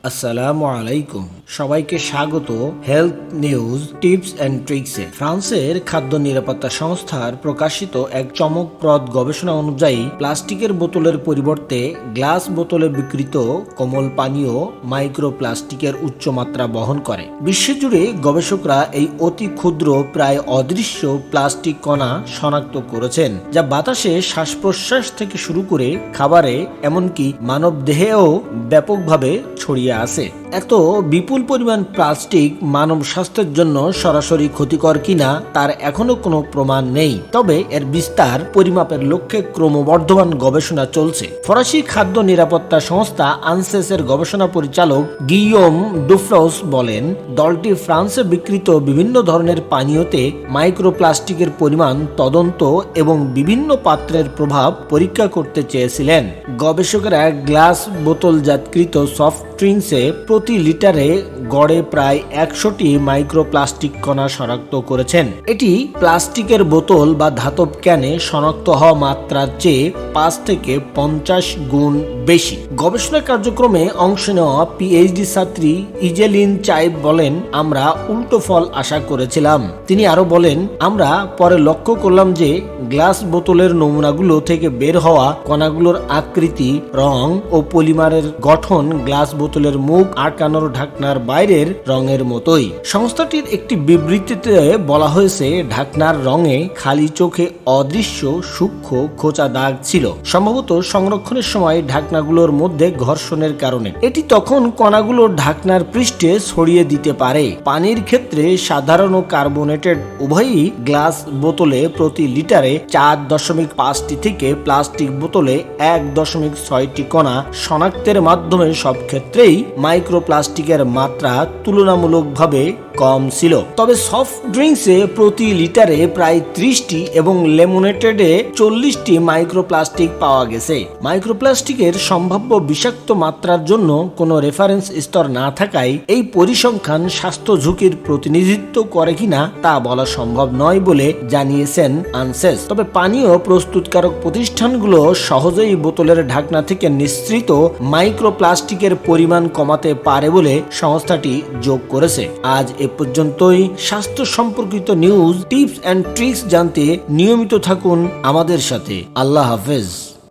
আসসালামু আলাইকুম সবাইকে স্বাগত হেলথ নিউজ, টিপস অ্যান্ড ট্রিক্সে ফ্রান্সের খাদ্য নিরাপত্তা সংস্থার প্রকাশিত এক চমকপ্রদ গবেষণা অনুযায়ী প্লাস্টিকের বোতলের পরিবর্তে গ্লাস বোতলে বিকৃত কোমল পানীয় মাইক্রোপ্লাস্টিকের উচ্চমাত্রা বহন করে। বিশ্বজুড়ে গবেষকরা এই অতি ক্ষুদ্র, প্রায় অদৃশ্য প্লাস্টিক কণা শনাক্ত করেছেন, যা বাতাসে শ্বাস প্রশ্বাস থেকে শুরু করে খাবারে, এমনকি মানব দেহেও ব্যাপকভাবে ছড়িয়ে আছে। এত বিপুল পরিমাণ প্লাস্টিক মানব স্বাস্থ্যের জন্য সরাসরি ক্ষতিকর কিনা তার এখনও কোনো প্রমাণ নেই। তবে এর বিস্তার পরিমাপের লক্ষ্যে ক্রমবর্ধমান গবেষণা চলছে। ফরাসি খাদ্য নিরাপত্তা সংস্থা আনসেসের গবেষণা পরিচালক গিয়ম ডুফ্রস বলেন, দলটি ফ্রান্সে বিকৃত বিভিন্ন ধরনের পানীয়তে মাইক্রোপ্লাস্টিকের পরিমাণ তদন্ত এবং বিভিন্ন পাত্রের প্রভাব পরীক্ষা করতে চেয়েছিলেন। গবেষকেরা গ্লাস বোতলজাতকৃত সফট ড্রিঙ্কসে প্রতি লিটারে গড়ে প্রায় একশোটি মাইক্রোপ্লাস্টিক কণা শনাক্ত করেছেন। এটি প্লাস্টিকের বোতল বা ধাতব ক্যানে শনাক্ত হওয়া মাত্রার চেয়ে পাঁচ থেকে পঞ্চাশ গুণ বেশি। গবেষণা কার্যক্রমে অংশ নেওয়া পিএইচডি ছাত্রী ইজেলিন চাইব বলেন, আমরা উল্টো ফল আশা করেছিলাম। তিনি আরও বলেন, আমরা পরে লক্ষ্য করলাম যে গ্লাস বোতলের নমুনাগুলো থেকে বের হওয়া কণাগুলোর আকৃতি, রং ও পলিমারের গঠন গ্লাস বোতলের মুখ আটকানোর ঢাকনার বাইরের রঙের মতোই। সংস্থাটির একটি বিবৃতিতে বলা হয়েছে, ঢাকনার রঙে খালি চোখে অদৃশ্য, সূক্ষ্ম, খোঁচা দাগ ছিল। সম্ভবত সংরক্ষণের সময় ঢাকনাগুলোর মধ্যে ঘর্ষণের কারণে। এটি তখন কণাগুলো ঢাকনার পৃষ্ঠে ছড়িয়ে দিতে পারে। পানির ক্ষেত্রে সাধারণ কার্বোনেটেড উভয়ই গ্লাস বোতলে প্রতি লিটারে চার দশমিক পাঁচটি থেকে প্লাস্টিক বোতলে এক দশমিক ছয়টি কণা শনাক্তের মাধ্যমে সব ক্ষেত্রেই মাইক্রোপ্লাস্টিকের মাত্রা তুলনামূলকভাবে কম ছিল। তবে সফট ড্রিঙ্কসে প্রতি লিটারে প্রায় ত্রিশটি এবং লেমোনেটেডে চল্লিশটি মাইক্রোপ্লাস্টিক পাওয়া গেছে। মাইক্রোপ্লাস্টিকের সম্ভাব্য বিষাক্ত মাত্রার জন্য কোনো রেফারেন্স স্তর না থাকায় এই পরিসংখ্যান স্বাস্থ্য ঝুঁকির প্রতিনিধিত্ব করে কিনা তা বলা সম্ভব নয় বলে জানিয়েছেন আনসেস। তবে পানীয় প্রস্তুতকারক প্রতিষ্ঠানগুলো সহজেই বোতলের ঢাকনা থেকে নিঃসৃত মাইক্রোপ্লাস্টিকের পরিমাণ কমাতে পারে বলে সংস্থাটি যোগ করেছে। আজ এ পর্যন্তই। স্বাস্থ্য সম্পর্কিত নিউজ টিপস অ্যান্ড ট্রিক্স জানতে নিয়মিত থাকুন আমাদের সাথে। আল্লাহ হাফেজ।